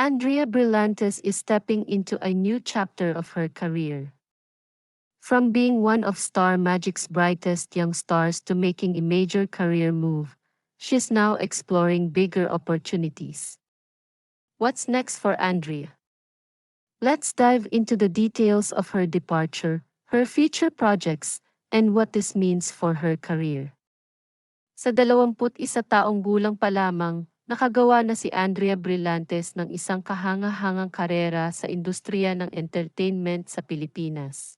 Andrea Brillantes is stepping into a new chapter of her career. From being one of Star Magic's brightest young stars to making a major career move, she's now exploring bigger opportunities. What's next for Andrea? Let's dive into the details of her departure, her future projects, and what this means for her career. Sa 21 taong gulang pa lamang, nakagawa na si Andrea Brillantes ng isang kahanga-hangang karera sa industriya ng entertainment sa Pilipinas.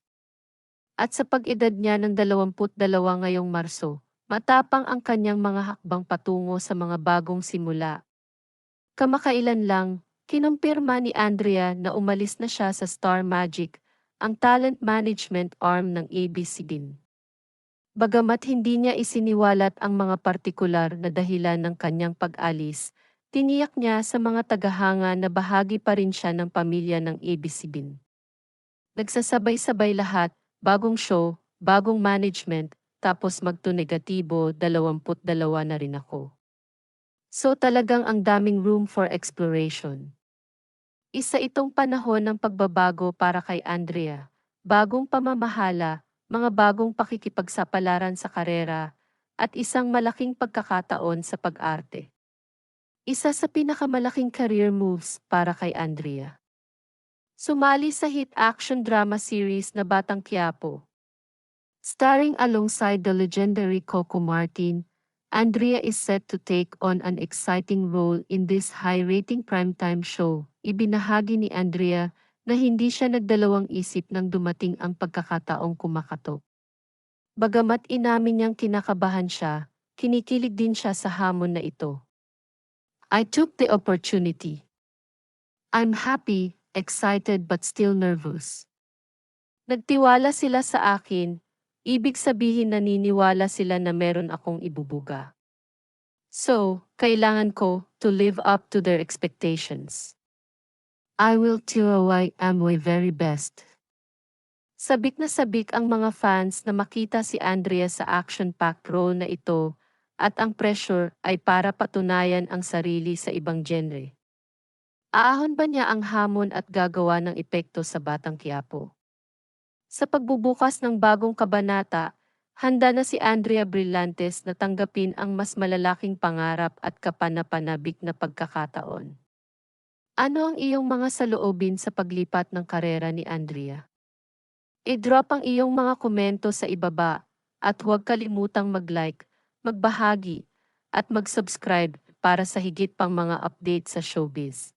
At sa pag-edad niya ng 22 ngayong Marso, matapang ang kanyang mga hakbang patungo sa mga bagong simula. Kamakailan lang, kinumpirma ni Andrea na umalis na siya sa Star Magic, ang talent management arm ng ABCBIN. Bagamat hindi niya isiniwalat ang mga partikular na dahilan ng kanyang pag-alis, tiniyak niya sa mga tagahanga na bahagi pa rin siya ng pamilya ng ABCBIN. Nagsasabay-sabay lahat, bagong show, bagong management, tapos magto-negatibo, 22 na rin ako. So talagang ang daming room for exploration. Isa itong panahon ng pagbabago para kay Andrea, bagong pamamahala, mga bagong pakikipagsapalaran sa karera, at isang malaking pagkakataon sa pag-arte. Isa sa pinakamalaking career moves para kay Andrea. Sumali sa hit action drama series na Batang Quiapo. Starring alongside the legendary Coco Martin, Andrea is set to take on an exciting role in this high-rating primetime show. Ibinahagi ni Andrea na hindi siya nagdalawang isip nang dumating ang pagkakataong kumakatok. Bagamat inamin niyang kinakabahan siya, kinikilig din siya sa hamon na ito. I took the opportunity. I'm happy, excited but still nervous. Nagtiwala sila sa akin, ibig sabihin naniniwala sila na meron akong ibubuga. So, kailangan ko to live up to their expectations. I will do away am my very best. Sabik na sabik ang mga fans na makita si Andrea sa action-packed role na ito at ang pressure ay para patunayan ang sarili sa ibang genre. Aahon ba niya ang hamon at gagawa ng epekto sa Batang Quiapo? Sa pagbubukas ng bagong kabanata, handa na si Andrea Brillantes na tanggapin ang mas malalaking pangarap at kapanapanabik na pagkakataon. Ano ang iyong mga saloobin sa paglipat ng karera ni Andrea? I-drop ang iyong mga komento sa ibaba at huwag kalimutang mag-like, magbahagi, at mag-subscribe para sa higit pang mga update sa showbiz.